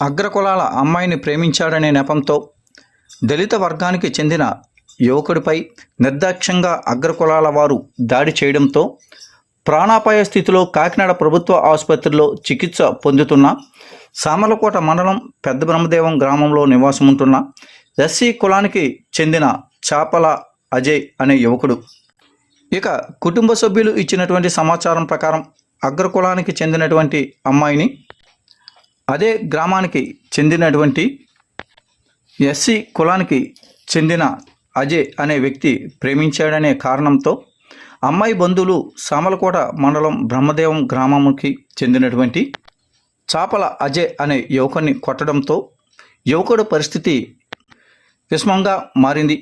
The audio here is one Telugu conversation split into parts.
అగ్రకులాల అమ్మాయిని ప్రేమించాడనే నెపంతో దళిత వర్గానికి చెందిన యువకుడిపై నిర్దాక్ష్యంగా అగ్రకులాల వారు దాడి చేయడంతో ప్రాణాపాయ స్థితిలో కాకినాడ ప్రభుత్వ ఆసుపత్రిలో చికిత్స పొందుతున్న సామలకోట మండలం పెద్ద బ్రహ్మదేవం గ్రామంలో నివాసం ఉంటున్న ఎస్సీ కులానికి చెందిన చాపల అజయ్ అనే యువకుడు. ఇక కుటుంబ సభ్యులు ఇచ్చినటువంటి సమాచారం ప్రకారం అగ్రకులానికి చెందినటువంటి అమ్మాయిని అదే గ్రామానికి చెందినటువంటి ఎస్సీ కులానికి చెందిన అజయ్ అనే వ్యక్తి ప్రేమించాడనే కారణంతో అమ్మాయి బంధువులు సామలకోట మండలం బ్రహ్మదేవం గ్రామంకి చెందినటువంటి చాపల అజయ్ అనే యువకుని కొట్టడంతో యువకుడు పరిస్థితి విషమంగా మారింది.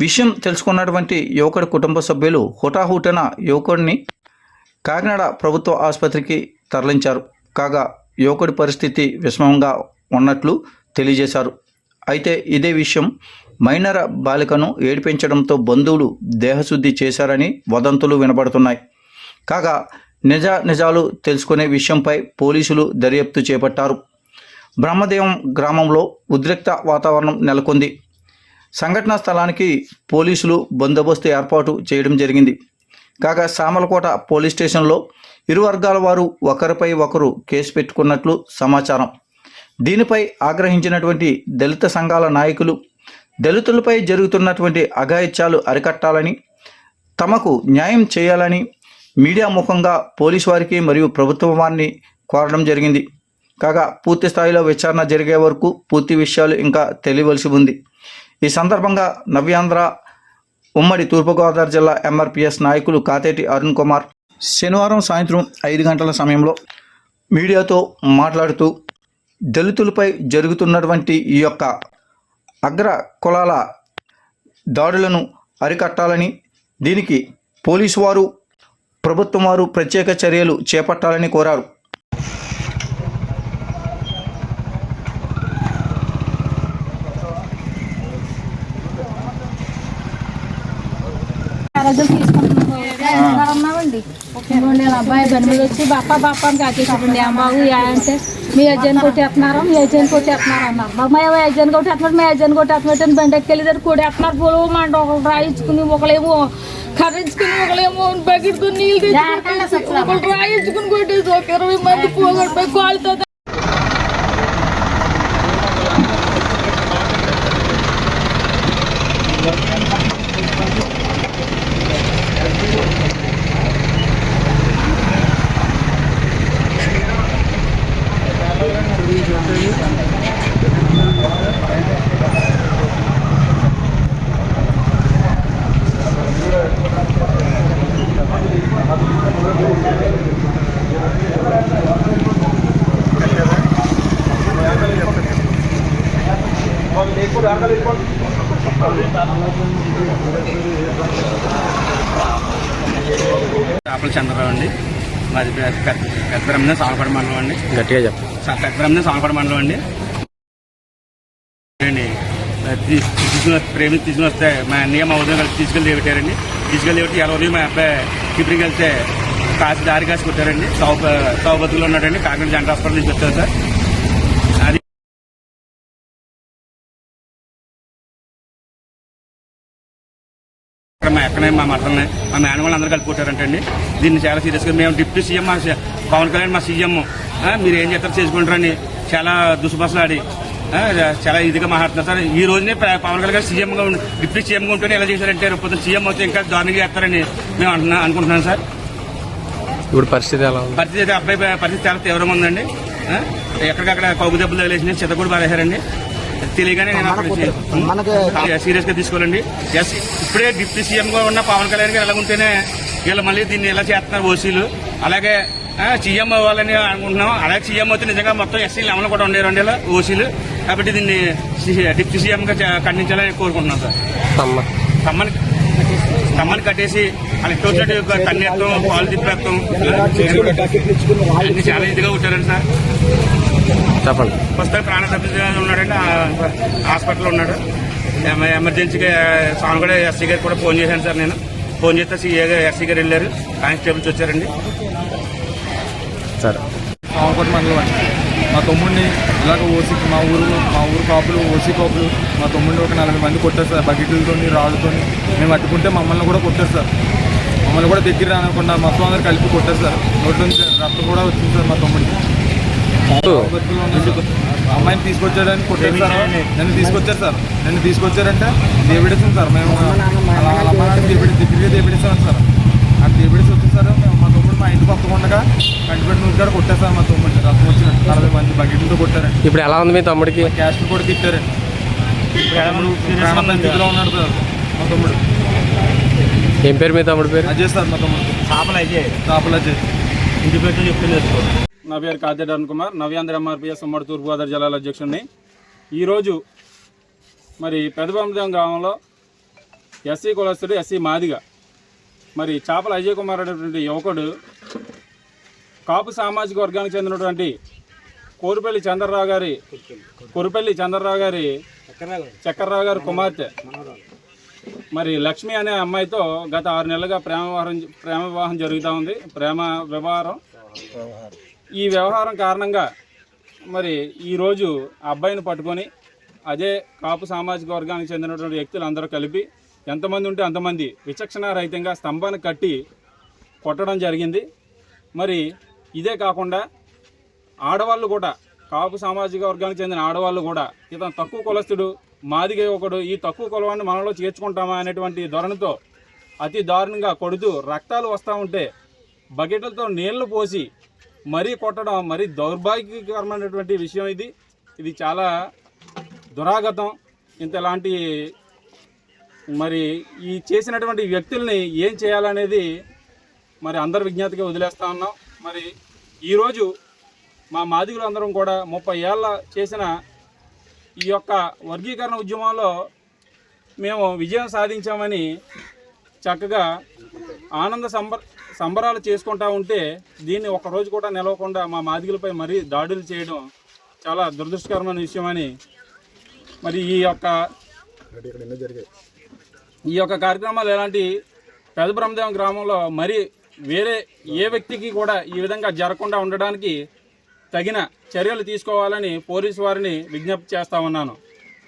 విషయం తెలుసుకున్నటువంటి యువకుడి కుటుంబ సభ్యులు హుటాహుటన యువకుడిని కాకినాడ ప్రభుత్వ ఆసుపత్రికి తరలించారు. కాగా యువకుడి పరిస్థితి విషమంగా ఉన్నట్లు తెలియజేశారు. అయితే ఇదే విషయం మైనర్ బాలికను ఏడిపించడంతో బంధువులు దేహశుద్ధి చేశారని వదంతులు వినబడుతున్నాయి. కాగా నిజ నిజాలు తెలుసుకునే విషయంపై పోలీసులు దర్యాప్తు చేపట్టారు. బ్రహ్మదేవం గ్రామంలో ఉద్రిక్త వాతావరణం నెలకొంది. సంఘటనా స్థలానికి పోలీసులు బందోబస్తు ఏర్పాటు చేయడం జరిగింది. కాగా సామలకోట పోలీస్ స్టేషన్లో ఇరు వర్గాల వారు ఒకరిపై ఒకరు కేసు పెట్టుకున్నట్లు సమాచారం. దీనిపై ఆగ్రహించినటువంటి దళిత సంఘాల నాయకులు దళితులపై జరుగుతున్నటువంటి అఘాయిత్యాలు అరికట్టాలని తమకు న్యాయం చేయాలని మీడియా ముఖంగా పోలీసు వారికి మరియు ప్రభుత్వం వారిని కోరడం జరిగింది. కాగా పూర్తి స్థాయిలో విచారణ జరిగే వరకు పూర్తి విషయాలు ఇంకా తెలియవలసి ఉంది. ఈ సందర్భంగా నవ్యాంధ్ర ఉమ్మడి తూర్పుగోదావరి జిల్లా ఎంఆర్పిఎస్ నాయకులు కాతేటి అరుణ్ కుమార్ శనివారం సాయంత్రం ఐదు గంటల సమయంలో మీడియాతో మాట్లాడుతూ దళితులపై జరుగుతున్నటువంటి ఈ యొక్క అగ్ర కులాల దాడులను అరికట్టాలని దీనికి పోలీసు వారు ప్రభుత్వం వారు ప్రత్యేక చర్యలు చేపట్టాలని కోరారు. రోజులు తీసుకుంటున్నాం ఉన్నామండి ఇదిగోండి ఇలా అబ్బాయి బండి మీద వచ్చి బాపా బాపా అని కాకేసాడండి ఏం బాబు యా అంటే మీ యజ్జాన్ని కొట్టేస్తున్నారు మీ యజ్జాన్ని కొట్టేస్తున్నారు అన్నారు బాబు మా యజ్జాన్ని కొట్టేస్తున్నారు మీ యజ్జాన్ని కొట్టేస్తున్నారు బండి ఎక్కెళ్ళేదారు కొట్టేస్తున్నారు పొలం అంట ఒకళ్ళు రాయించుకుని ఒకళ్ళేమో కర్రించుకుని ఒకళ్ళేమో బకెట్తో నీళ్ళు తెచ్చి ఒకళ్ళు రాయించుకుని కొట్టేసి ఒక ఇరవై మంది పోగొట్టిపోయి కాలుతో చేపల చంద్రరావు అండి. మాది పెద్ద బ్రహ్మణ సామపడ మండలం అండి. గట్టిగా చెప్పు. పెద్ద బ్రహ్మణ సామపడ మండలం అండి. అండి తీ- తీసుకుని ప్రేమి తీసుకుని వస్తే మా అన్నయ్య మా ఉదయం కలిసి తీసుకెళ్ళి పెట్టారండి తీసుకెళ్ళి పెట్టి ఎలా ఉదయం మా అబ్బాయి టిఫిన్కి వెళ్తే కాసి దారి కాసి కొట్టారండి. సౌ సౌబతులు ఉన్నాడండి. కాకినాడ జంట హాస్పిటల్ నుంచి వచ్చారు సార్. ఇక్కడ మా ఎక్కనే మా మటన్ని మా మేనవాళ్ళు అందరూ కలిపి కొట్టారంటండి దీన్ని చాలా సీరియస్గా మేము డిప్యూటీ సీఎం మా పవన్ కళ్యాణ్ మా సీఎం. మీరు ఏం చేస్తారు చేసుకుంటారని చాలా దుసుబసలాడి ఆ, చాలా ఇదిగా మాట్లాడుతున్నారు. సార్ ఈ రోజునే పవన్ కళ్యాణ్ గారు సీఎంగా డిప్యూటీ సీఎంగా ఉంటేనే ఎలా చేశారంటే రేపు సీఎం వస్తే ఇంకా దారుణంగా చేస్తారని మేము అంటున్నా అనుకుంటున్నాం సార్. ఇప్పుడు పరిస్థితి ఎలా ఉంది? పరిస్థితి అయితే అబ్బాయి పరిస్థితి చాలా తీవ్రంగా ఉందండి. ఎక్కడికక్కడ కౌగు దెబ్బలు తగిలేసిన చెత్త కూడా పారేశారండి. తెలియగానే నేను సీరియస్గా తీసుకోవాలండి. ఎస్ ఇప్పుడే డిప్యూటీ సీఎం గా ఉన్న పవన్ కళ్యాణ్ గారు ఎలా ఉంటేనే వీళ్ళు మళ్ళీ దీన్ని ఎలా చేస్తున్నారు ఓసీలు. అలాగే సీఎం అవ్వాలని అనుకుంటున్నాం. అలాగే సీఎం అయితే నిజంగా మొత్తం ఎస్సీలు అమలు కూడా ఉండేరండి ఇలా ఓసీలు. కాబట్టి దీన్ని సి- డిప్యూటీ సీఎం గా చ- ఖండించాలని కోరుకుంటున్నాం సార్. అమ్మ కమ్మని కమ్మని కట్టేసి వాళ్ళ ఇష్టం వచ్చినట్టు కన్నెత్తం పాలు తిప్పేస్తాం అన్ని చాలా ఇదిగా ఉంటారండి సార్. చెప్పండి. ప్రస్తుతం ప్రాణ ఆ హాస్పిటల్లో ఉన్నాడు. ఎమ- ఎమర్జెన్సీగా సాంగ్ కూడా ఎస్సీ గారికి కూడా ఫోన్ చేశాను సార్ నేను. ఫోన్ చేస్తే సీఏ గారు ఎస్సీ గారు వెళ్ళారు. కానిస్టేబుల్స్ వచ్చారండి. సరే. సామకోట మండలం మా తమ్ముడిని ఇలాగ ఓసి మా ఊరు మా ఊరు కాపులు ఓసి కాపులు మా తమ్ముడిని ఒక నలభై మంది కొట్టారు సార్ బకెట్లతో రాళ్ళతోని. మేము అట్టుకుంటే మమ్మల్ని కూడా కొట్టారు సార్. మమ్మల్ని కూడా దగ్గర రానకుండా మొత్తం అందరు కలిపి కొట్టారు సార్. నోట్లో నుంచి రక్తం కూడా వచ్చింది సార్ మా తమ్ముడికి. అమ్మాయిని తీసుకొచ్చాడని కొట్టారు సార్ నన్ను తీసుకొచ్చారు సార్. నన్ను తీసుకొచ్చారంటే దేవిడిస్తాం సార్. మేము అలా వాళ్ళ అమ్మ నాన్న దేవిడి దగ్గరికి సార్. ఆ దేవిడిసి వచ్చింది సార్ మేము మా తమ్ముడు మా ఇంటి పక్కన ఉండగా కంటిపెట్టి నుంచి కూడా కొట్టేసారు మా తమ్ముడిని. రక్తం వచ్చినట్టు నలభై మంది బకెట్లతో కొట్టారండి. ఇప్పుడు ఎలా ఉంది మీ తమ్ముడికి? క్యాస్ట్ కూడా తిట్టారండి. తమ్ముడు ప్రాణ ఉన్నాడు సార్ మా తమ్ముడు. ఏం పేరు మీ తమ్ముడి పేరు? అజయ్ సార్ మా తమ్ముడు. చేపలు అజయ్. నా పేరు కాతేటి అరుణ్ కుమార్ నవ్యాంధ్ర ఎంఆర్పిఎస్ ఉమ్మడి తూర్పుగోదావరి జిల్లాల అధ్యక్షుడిని. ఈరోజు మరి పెదబంధం గ్రామంలో ఎస్సీ కులస్తుడు ఎస్సీ మాదిగ మరి చేపల అజయ్ కుమార్ అనేటువంటి యువకుడు కాపు సామాజిక వర్గానికి చెందినటువంటి కోరుపల్లి చంద్రరావు గారి కోరుపల్లి చంద్రరావు గారి చక్కర్రావు గారి కుమార్తె. మరి లక్ష్మి అనే అమ్మాయితో గత ఆరు నెలలుగా ప్రేమ వివాహం ప్రేమ వివాహం జరుగుతూ ఉంది. ప్రేమ వ్యవహారం ఈ వ్యవహారం కారణంగా మరి ఈరోజు ఆ అబ్బాయిని పట్టుకొని అదే కాపు సామాజిక వర్గానికి చెందినటువంటి వ్యక్తులు అందరూ కలిపి ఎంతమంది ఉంటే అంతమంది విచక్షణారహితంగా స్తంభాన్ని కట్టి కొట్టడం జరిగింది. మరి ఇదే కాకుండా ఆడవాళ్ళు కూడా కాపు సామాజిక వర్గానికి చెందిన ఆడవాళ్ళు కూడా ఇతను తక్కువ కులస్తుడు మాదిగ ఒకడు ఈ తక్కువ కులవాన్ని మనలో చేర్చుకుంటామా అనేటువంటి ధోరణితో అతి దారుణంగా కొడుతూ రక్తాలు వస్తూ ఉంటే బకెట్లతో నీళ్ళు పోసి మరీ కొట్టడం మరీ దౌర్భాగ్యకరమైనటువంటి విషయం ఇది. ఇది చాలా దురాగతం. ఇంతలాంటి మరి ఈ చేసినటువంటి వ్యక్తుల్ని ఏం చేయాలనేది మరి అందరి విజ్ఞాతగా వదిలేస్తా ఉన్నాం. మరి ఈరోజు మా మాదిగులందరం కూడా ముప్పై ఏళ్ళ చేసిన ఈ యొక్క వర్గీకరణ ఉద్యమంలో మేము విజయం సాధించామని చక్కగా ఆనంద సంబర సంబరాలు చేసుకుంటా ఉంటే దీన్ని ఒక రోజు కూడా నిలవకుండా మా మాదిగులపై మరీ దాడులు చేయడం చాలా దురదృష్టకరమైన విషయమని మరి ఈ యొక్క ఈ యొక్క కార్యక్రమాలు ఎలాంటి పెదబ్రహ్మదేవం గ్రామంలో మరి వేరే ఏ వ్యక్తికి కూడా ఈ విధంగా జరగకుండా ఉండడానికి తగిన చర్యలు తీసుకోవాలని పోలీసు వారిని విజ్ఞప్తి చేస్తా ఉన్నాను.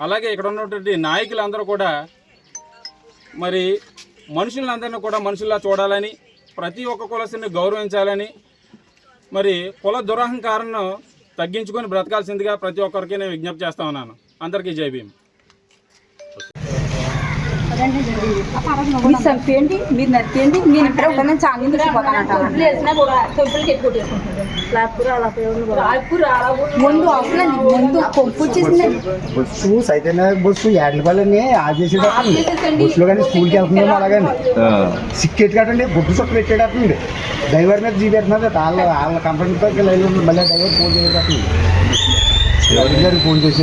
అలాగే ఇక్కడ ఉన్నటువంటి నాయకులందరూ కూడా మరి మనుషులందరినీ కూడా మనుషుల్లా చూడాలని ప్రతి ఒక్క కులస్తుని గౌరవించాలని మరి కుల దురహంకారను తగ్గించుకొని బ్రతకాల్సిందిగా ప్రతి ఒక్కరికి నేను విజ్ఞప్తి చేస్తా ఉన్నాను. అందరికీ జై భీమ్. మీరు చంపేయండి మీరు నరికేయండి నేను ఇక్కడే ఉంటాను చాలా మంది అవసరం ముందు కొంపు వచ్చేసిందండి బస్సు చైతన్య బస్సు యాడ్లపల్లి ఆచేసేటప్పుడు బస్సులో కానీ స్కూల్కి వెళ్తుందేమో అలాగండి సిక్కెట్ కట్టండి బొట్టు చుట్టూ పెట్టేటట్టుంది డ్రైవర్ మీద జీపెడుతున్నారు వాళ్ళ వాళ్ళ కంపెనీతో మళ్ళీ డ్రైవర్ ఫోన్ గారికి ఫోన్ చేసి